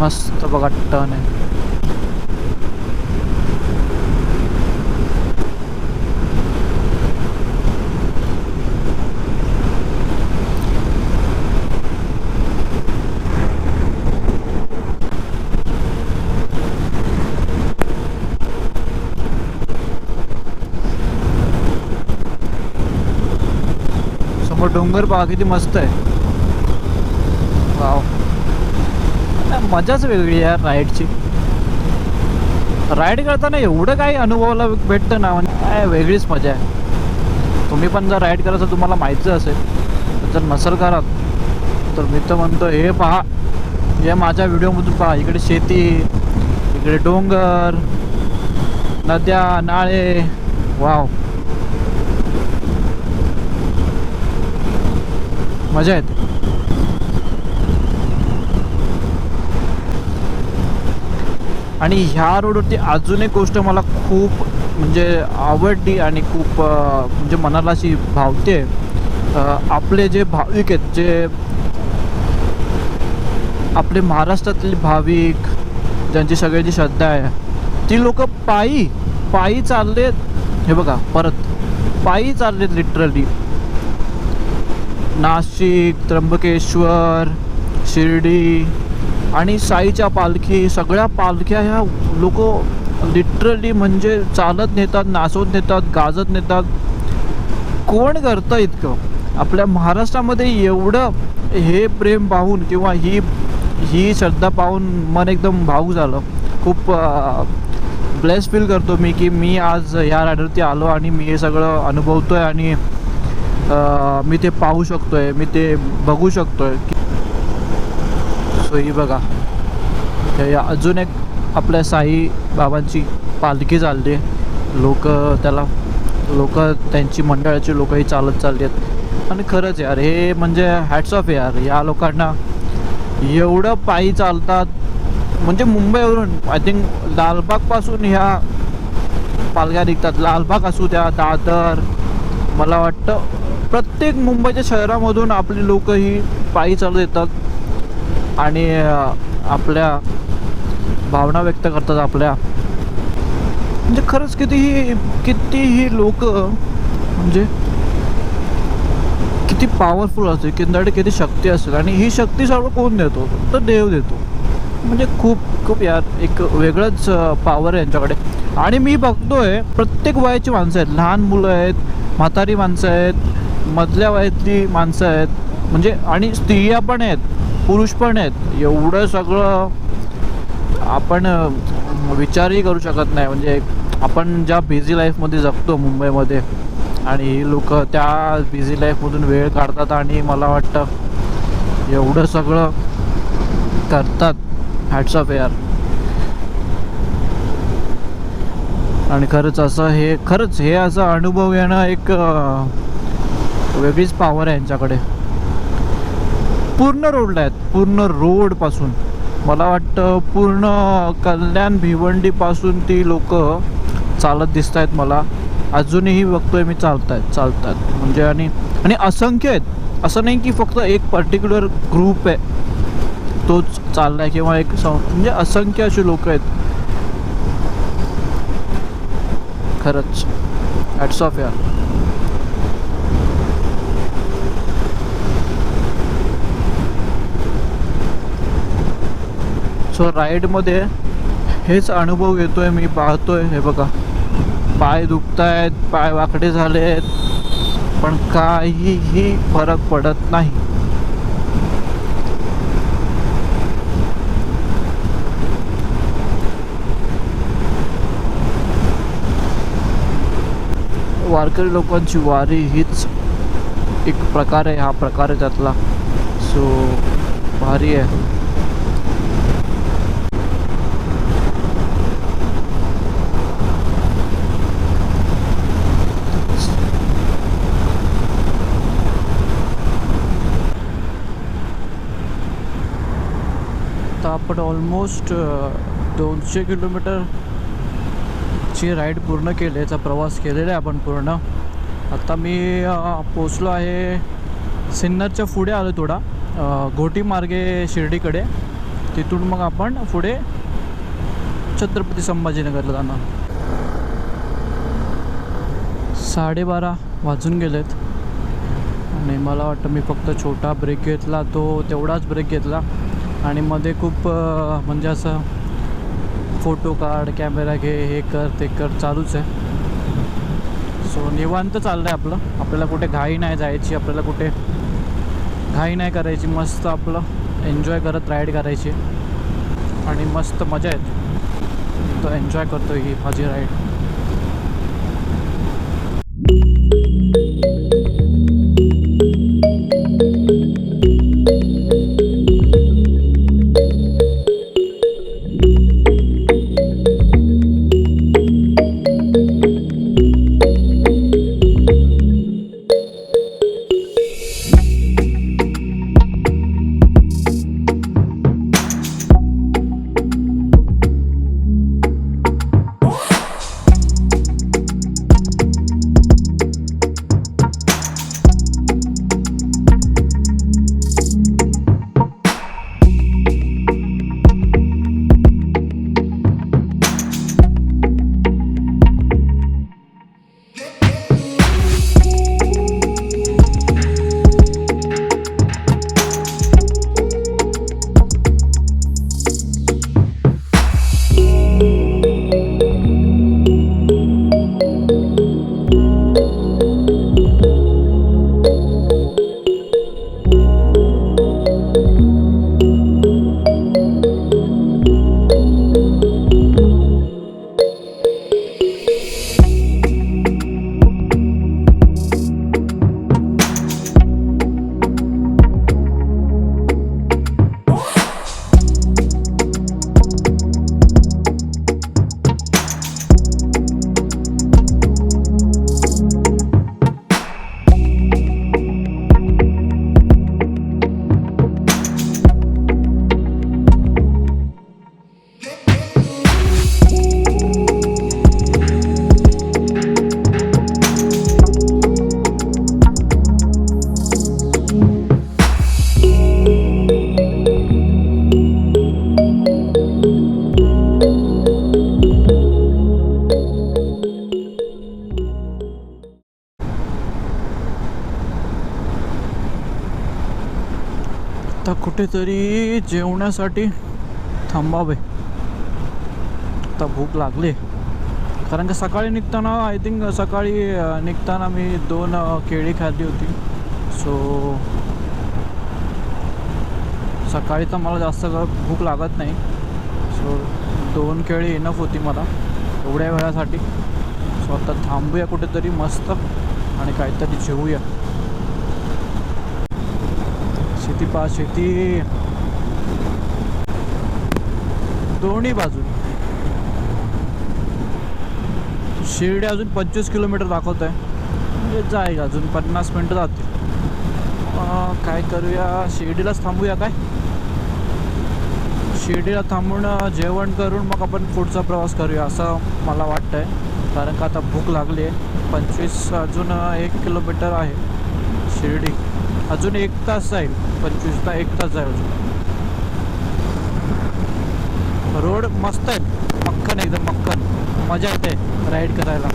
मस्त बघा टन आहे. समोर डोंगर पहा किती मस्त आहे. वाव. मजाच वेगळी आहे राईडची. राईड करताना एवढं काही अनुभवाला भेटतं ना म्हणजे काय वेगळीच मजा आहे. तुम्ही पण जर राईड करायचं तुम्हाला माहितीच असेल. जर नसेल करत तर मी तर म्हणतो हे पहा हे माझ्या व्हिडिओमधून पहा इकडे शेती इकडे डोंगर नद्या नाळे. वाव. मजा येते. आणि ह्या रोडवरती अजून एक गोष्ट मला खूप म्हणजे आवडली आणि खूप म्हणजे मनाला अशी भावते. आपले जे भाविक आहेत जे आपले महाराष्ट्रातले भाविक ज्यांची सगळ्यांची श्रद्धा आहे ती लोक पायी पायी चाललेत. हे बघा परत पायी चाललेत लिटरली नाशिक त्र्यंबकेश्वर शिर्डी आणि साईच्या पालखी सगळ्या पालख्या ह्या लोक लिटरली म्हणजे चालत नेतात नाचवत नेतात गाजत नेतात. कोण करतं इतकं? आपल्या महाराष्ट्रामध्ये एवढं हे प्रेम पाहून किंवा ही ही श्रद्धा पाहून मन एकदम भावूक झालं. खूप ब्लेस फील करतो मी की मी आज ह्या रायडरती आलो आणि मी हे सगळं अनुभवतो आहे आणि मी ते पाहू शकतो आहे मी ते बघू शकतो आहे सोयी बघा. हे अजून एक आपल्या साई बाबांची पालखी चालली लोक त्याला लोक त्यांची मंडळाची लोकही चालत चालली आहेत. आणि खरंच यार हे म्हणजे हॅट्स ऑफ यार. या लोकांना एवढं पायी चालतात. म्हणजे मुंबईवरून आय थिंक लालबागपासून ह्या पालख्या निघतात. लालबाग असू द्या दादर. मला वाटतं प्रत्येक मुंबईच्या शहरामधून आपली लोक ही पायी चालत येतात. आणि आपल्या भावना व्यक्त करतात आपल्या. म्हणजे खरंच कितीही कितीही लोक म्हणजे किती पॉवरफुल असते किंदाडे किती शक्ती असेल आणि ही शक्ती सर्व कोण देतो? तर देव देतो. म्हणजे खूप खूप यार एक वेगळंच पॉवर आहे यांच्याकडे. आणि मी बघतोय प्रत्येक वयाची माणसं आहेत. लहान मुलं आहेत म्हातारी माणसं आहेत मधल्या वयातली माणसं आहेत. म्हणजे आणि स्त्रिया पण आहेत. पुरुष पण आहेत. एवढं सगळं आपण विचारही करू शकत नाही. म्हणजे आपण ज्या बिझी लाईफमध्ये जगतो मुंबईमध्ये आणि ही लोक त्या बिझी लाईफमधून वेळ काढतात आणि मला वाटतं एवढं सगळं करतात. हॅट्स ऑफ एअर आणि खरंच असं हे खरंच हे असं अनुभव येणं एक वेगळीच पॉवर आहे यांच्याकडे. पूर्ण रोडला आहेत. पूर्ण रोडपासून. मला वाटतं पूर्ण कल्याण भिवंडीपासून ती लोक चालत दिसत आहेत मला. अजूनही बघतोय मी चालत आहेत चालत आहेत म्हणजे आणि आणि असंख्य आहेत. असं नाही की फक्त एक पर्टिक्युलर ग्रुप आहे. तोच चाललाय किंवा एक सं म्हणजे असंख्य असे लोक आहेत. खरंच. हॅट्स ऑफ यार. सो राईडमध्ये हेच अनुभव घेतो आहे मी पाहतोय. हे बघा. पाय दुखतायत पाय वाकडे झाले आहेत पण काहीही फरक पडत नाही. वारकरी लोकांची वारी हीच एक प्रकार आहे हा प्रकार आहे त्यातला. सो भारी आहे. आता आपण ऑलमोस्ट दोनशे किलोमीटरची राईड पूर्ण केलीचा प्रवास केलेला आहे आपण पूर्ण. आता मी पोचलो आहे सिन्नरच्या पुढे आलो थोडा घोटी मार्गे शिर्डीकडे. तिथून मग आपण पुढे छत्रपती संभाजीनगरला जाणार. साडेबारा वाजून गेलेत. आणि मला वाटतं मी फक्त छोटा ब्रेक घेतला तो तेवढाच ब्रेक घेतला. आणि मध्ये खूप म्हणजे असं फोटो काढ कॅमेरा घे हे कर ते कर चालूच आहे. सो निवांत चाललं आहे आपलं. आपल्याला कुठे घाई नाही जायची आपल्याला कुठे घाई नाही करायची मस्त आपलं एन्जॉय करत राईड करायची. आणि मस्त मजा येते. तो एन्जॉय करतो ही माझी राईड कुठेतरी जेवण्यासाठी थांबावे. आता भूक लागली. कारण का सकाळी निघताना आय थिंक सकाळी निघताना मी दोन केळी खाल्ली होती. सो सकाळी तर मला जास्त भूक लागत नाही. सो दोन केळी इनफ होती मला एवढ्या वेळासाठी. सो आता थांबूया कुठेतरी मस्त आणि काहीतरी जेवूया. शेती पा शेती दोन्ही बाजू शिर्डी अजून पंचवीस किलोमीटर दाखवत आहे म्हणजे जाईल अजून पन्नास मिनटं जातील. काय करूया? शिर्डीलाच थांबूया काय? शिर्डीला थांबून जेवण करून मग आपण पुढचा प्रवास करूया असं मला वाटतं आहे कारण का आता भूक लागली आहे पंचवीस अजून एक किलोमीटर आहे शिर्डी. अजून एक तास जाईल. पंचवीसला एक तास जाईल अजून. रोड मस्त आहे. मक्खन एकदम मक्खन. मजा येते. राईड करायला.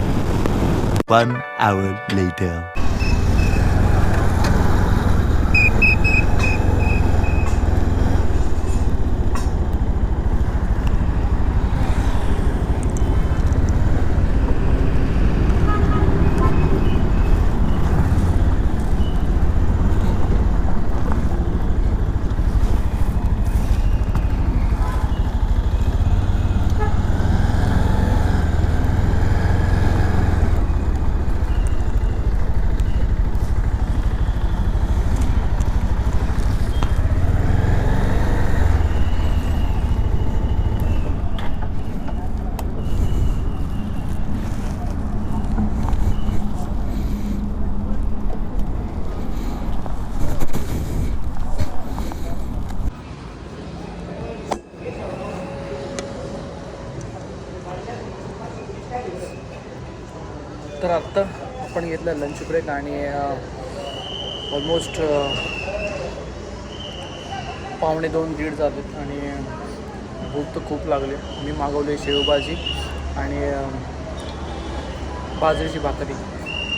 तर आत्ता आपण घेतलं लंच ब्रेक आणि ऑलमोस्ट पावणे दोन दीड झालेत आणि भूक तर खूप लागली. मी मागवली शेवभाजी आणि बाजरीची भाकरी.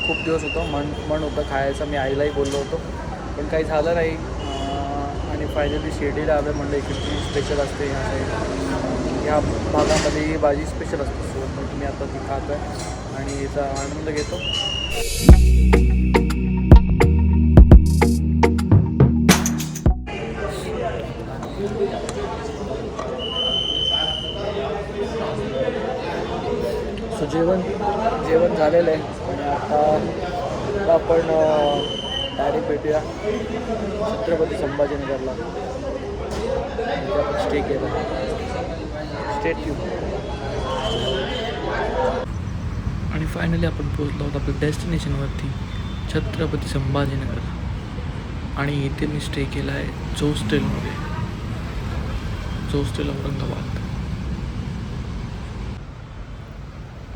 खूप दिवस होतं मन मन होतं खायचं. मी आईलाही बोललो होतो. पण काही झालं नाही. आणि फायनली शिर्डीला आलं म्हणलं इकडची स्पेशल असते ह्या ह्या भागामध्ये ही भाजी स्पेशल असते. सो मग आता ती खातो आहे आणि याचा आनंद घेतो. सो जेवण जेवण झालेलं आहे. आणि आता आपण डायरेक्ट भेटूया छत्रपती संभाजीनगरला. स्टे केला. स्टेट यू आणि फायनली आपण पोहोचलो आहोत आपल्या डेस्टिनेशनवरती छत्रपती संभाजीनगर. आणि इथे मी स्टे केला आहे जोस्टेलमध्ये. जोस्टेल औरंगाबाद.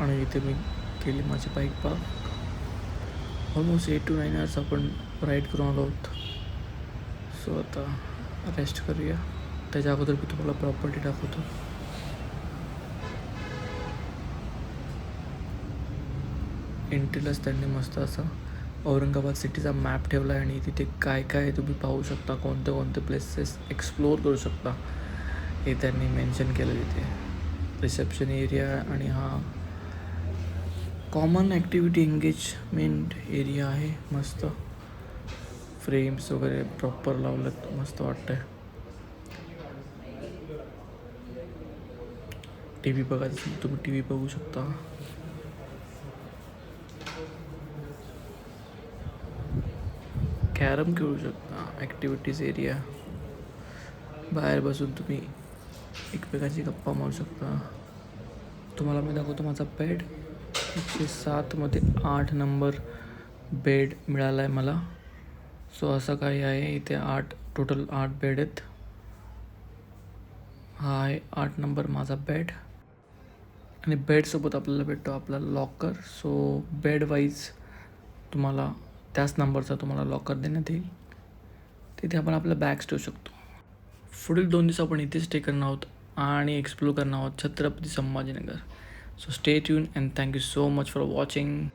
आणि इथे मी केली माझी bike park almost eight to nine hours आपण राईड करून आलो आहोत. सो आता रेस्ट करूया. त्याच्या अगोदर मी तुम्हाला प्रॉपर्टी दाखवतो. एंट्रीलाच त्यांनी मस्त असं औरंगाबाद सिटीचा मॅप ठेवला आहे आणि तिथे काय काय तुम्ही पाहू शकता कोणते कोणते प्लेसेस एक्सप्लोअर करू शकता हे त्यांनी मेन्शन केलं तिथे रिसेप्शन एरिया आणि हा कॉमन ॲक्टिव्हिटी एंगेजमेंट एरिया आहे मस्त. फ्रेम्स वगैरे प्रॉपर लावलेत मस्त वाटतंय. टी व्ही बघायचं तुम्ही टी व्ही बघू शकता. कॅरम खेळू शकता ॲक्टिव्हिटीज एरिया बाहेर बसून तुम्ही एकमेकांची गप्पा मारू शकता. तुम्हाला मी दाखवतो माझा बेड एकशे सातमध्ये आठ नंबर बेड मिळाला आहे मला. सो असं काही आहे. इथे आठ टोटल आठ बेड आहेत. हा आहे आठ नंबर माझा बेड आणि बेडसोबत आपल्याला भेटतो आपला लॉकर सो बेड वाईज तुम्हाला त्याच नंबरचा तुम्हाला लॉकर देण्यात येईल. तिथे आपण आपल्या बॅग्स ठेवू शकतो. पुढील दोन दिवस आपण इथे स्टे करणार आहोत आणि एक्सप्लोर करणार आहोत Chhatrapati Sambhajinagar. So stay tune and thank you so much for watching